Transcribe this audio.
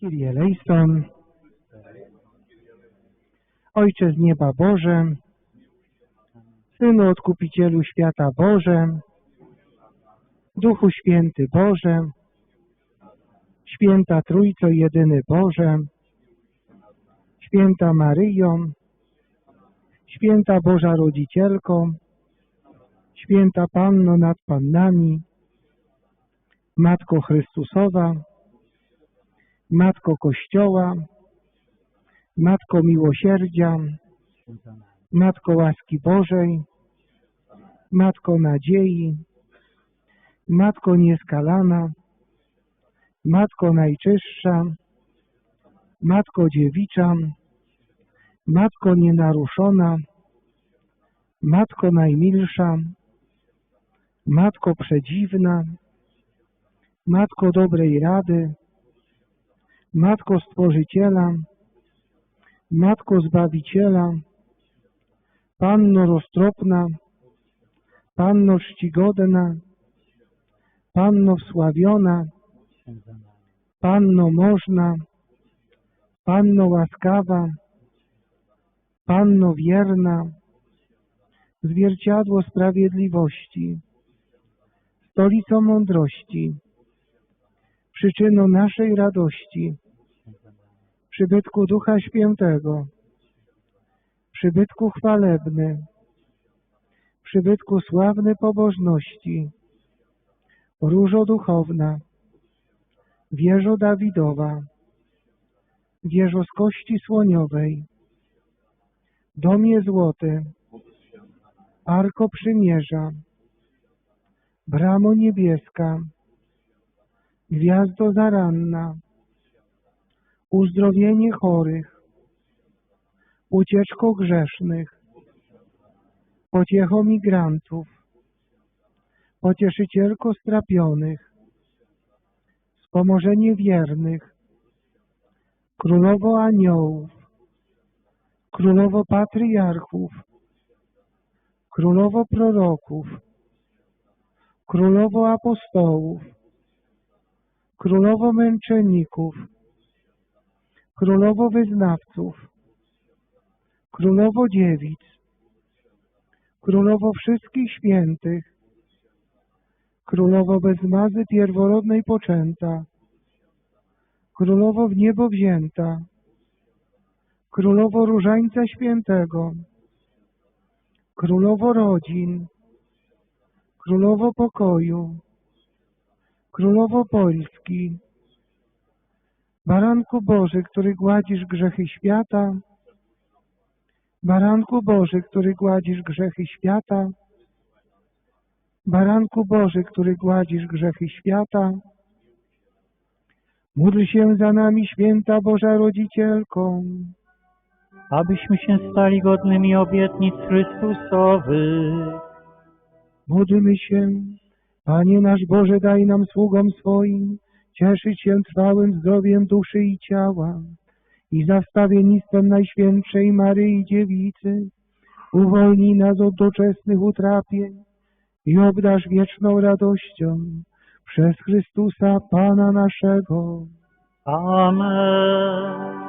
Kyrie eleison. Ojcze z nieba Boże, Synu Odkupicielu świata Boże, Duchu Święty Boże, Święta Trójco Jedyny Boże, Święta Maryjo, Święta Boża Rodzicielko, Święta Panno nad Pannami, Matko Chrystusowa, Matko Kościoła, Matko Miłosierdzia, Matko łaski Bożej, Matko Nadziei, Matko Nieskalana, Matko Najczystsza, Matko Dziewicza, Matko Nienaruszona, Matko Najmilsza, Matko Przedziwna, Matko Dobrej Rady, Matko Stworzyciela, Matko Zbawiciela, Panno Roztropna, Panno Czcigodna, Panno Wsławiona, Panno Można, Panno Łaskawa, Panno Wierna, Zwierciadło Sprawiedliwości, Stolico Mądrości, Przyczyną naszej radości, przybytku Ducha Świętego, przybytku chwalebny, przybytku sławny pobożności, różo duchowna, wieżo Dawidowa, wieżo z kości słoniowej, domie złoty, arko przymierza, bramo niebieska, gwiazdo zaranna, uzdrowienie chorych, ucieczko grzesznych, pociecho migrantów, pocieszycielko strapionych, wspomożenie wiernych, królowo aniołów, królowo patriarchów, królowo proroków, królowo apostołów, królowo męczenników, królowo wyznawców, królowo dziewic, królowo wszystkich świętych, królowo bez mazy pierworodnej poczęta, królowo w niebo wzięta, królowo różańca świętego, królowo rodzin, królowo pokoju, królowo Polski, Baranku Boży, który gładzisz grzechy świata, Baranku Boży, który gładzisz grzechy świata, Baranku Boży, który gładzisz grzechy świata, módl się za nami, święta Boża Rodzicielko, abyśmy się stali godnymi obietnic Chrystusowych. módlmy się, Panie nasz Boże, daj nam sługom swoim cieszyć się trwałym zdrowiem duszy i ciała i za wstawiennictwem Najświętszej Maryi Dziewicy uwolnij nas od doczesnych utrapień i obdarz wieczną radością przez Chrystusa Pana naszego. Amen.